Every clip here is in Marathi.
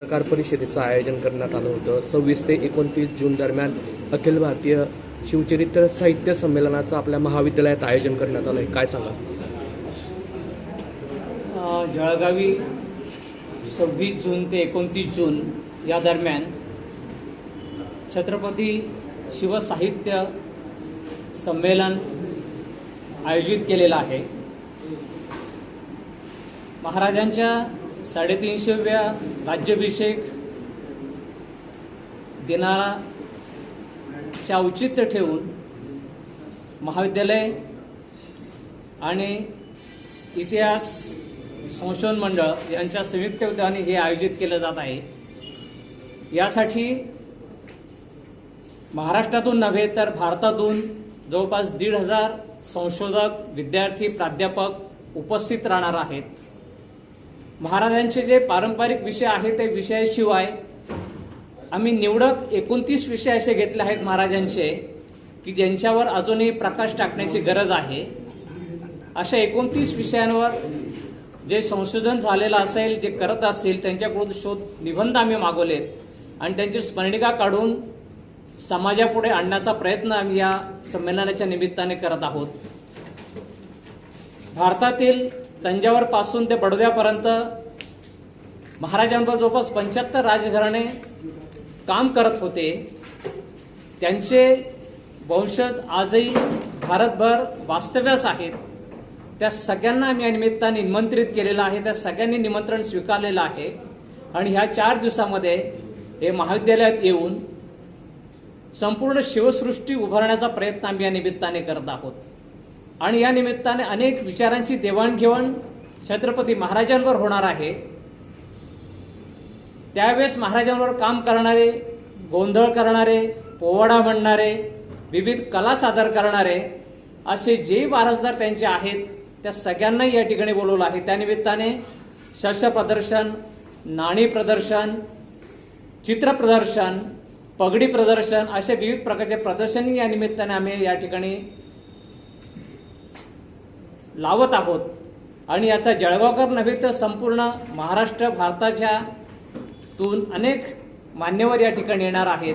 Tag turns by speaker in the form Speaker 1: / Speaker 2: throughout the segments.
Speaker 1: पत्रकार परिषदेचं आयोजन करण्यात आलं होतं. सव्वीस ते एकोणतीस जून दरम्यान अखिल भारतीय शिवचरित्र साहित्य संमेलनाचं आपल्या महाविद्यालयात आयोजन करण्यात आलं आहे काय सांगा
Speaker 2: जळगावी सव्वीस जून ते एकोणतीस जून या दरम्यान छत्रपती शिवसाहित्य संमेलन आयोजित केलेलं आहे. महाराजांच्या साडेतीनशेव्या राज्याभिषेक दिनाचे औचित्य ठेवून महाविद्यालय आणि इतिहास संशोधन मंडळ यांच्या संयुक्त विद्याने हे आयोजित केलं जात आहे. यासाठी महाराष्ट्रातून नव्हे तर भारतातून जवळपास दीड हजार संशोधक विद्यार्थी प्राध्यापक उपस्थित राहणार आहेत. महाराजांचे जे पारंपरिक विषय आहेत ते विषयाशिवाय आम्ही निवडक एकोणतीस विषय असे घेतले आहेत महाराजांचे की ज्यांच्यावर अजूनही प्रकाश टाकण्याची गरज आहे. अशा एकोणतीस विषयांवर जे संशोधन झालेलं असेल जे करत असतील त्यांच्याकडून शोध निबंध आम्ही मागवलेत. आणि त्यांची स्मरणिका काढून समाजापुढे आणण्याचा प्रयत्न आम्ही या संमेलनाच्या निमित्ताने करत आहोत. भारतातील तंजावर पासून ते बडोद्यापर्यंत महाराजांवर जवळपास पंच्याहत्तर राजघराणे काम करत होते. त्यांचे वंशज आजही भारतभर वास्तव्यास आहेत. त्या सगळ्यांना आम्ही या निमित्ताने निमंत्रित केलेलं आहे. त्या सगळ्यांनी निमंत्रण स्वीकारलेलं आहे. आणि ह्या चार दिवसामध्ये हे महाविद्यालयात येऊन संपूर्ण शिवसृष्टी उभारण्याचा प्रयत्न आम्ही या निमित्ताने करत आहोत. आणि या निमित्ताने अनेक विचारांची देवाणघेवाण छत्रपती महाराजांवर होणार आहे. त्यावेळेस महाराजांवर काम करणारे गोंधळ करणारे पोवाडा म्हणणारे विविध कला सादर करणारे असे जे वारसदार त्यांचे आहेत त्या सगळ्यांनाही या ठिकाणी बोलवलं आहे. त्यानिमित्ताने शस्त्र प्रदर्शन नाणी प्रदर्शन चित्र प्रदर्शन पगडी प्रदर्शन असे विविध प्रकारचे प्रदर्शनही या निमित्ताने आम्ही या ठिकाणी लावत आहोत. आणि याचा जळगावकर नव्हे तर संपूर्ण महाराष्ट्र भारताच्या तून अनेक मान्यवर या ठिकाणी येणार आहेत.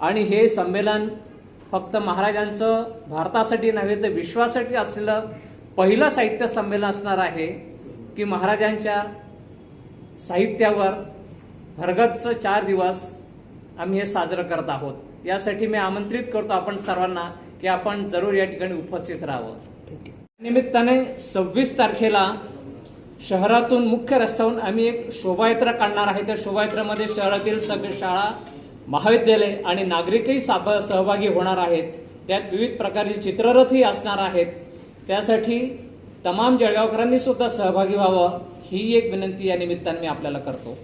Speaker 2: आणि हे संमेलन फक्त महाराजांचं भारतासाठी नव्हे तर विश्वासाठी असलेलं पहिलं साहित्य संमेलन असणार आहे की महाराजांच्या साहित्यावर भरगतचं चार दिवस आम्ही हे साजरं करत आहोत. यासाठी मी आमंत्रित करतो आपण सर्वांना की आपण जरूर या ठिकाणी उपस्थित राहावं. निमित्ताने सव्वीस तारखेला शहरातून मुख्य रस्त्यावरून आम्ही एक शोभायात्रा काढणार आहे. त्या शोभायात्रामध्ये शहरातील सगळे शाळा महाविद्यालय आणि नागरिकही साभ- सहभागी होणार आहेत. त्यात विविध प्रकारचे चित्ररथही असणार आहेत. त्यासाठी तमाम जळगावकरांनी सुद्धा सहभागी व्हावं ही एक विनंती या निमित्ताने मी आपल्याला करतो.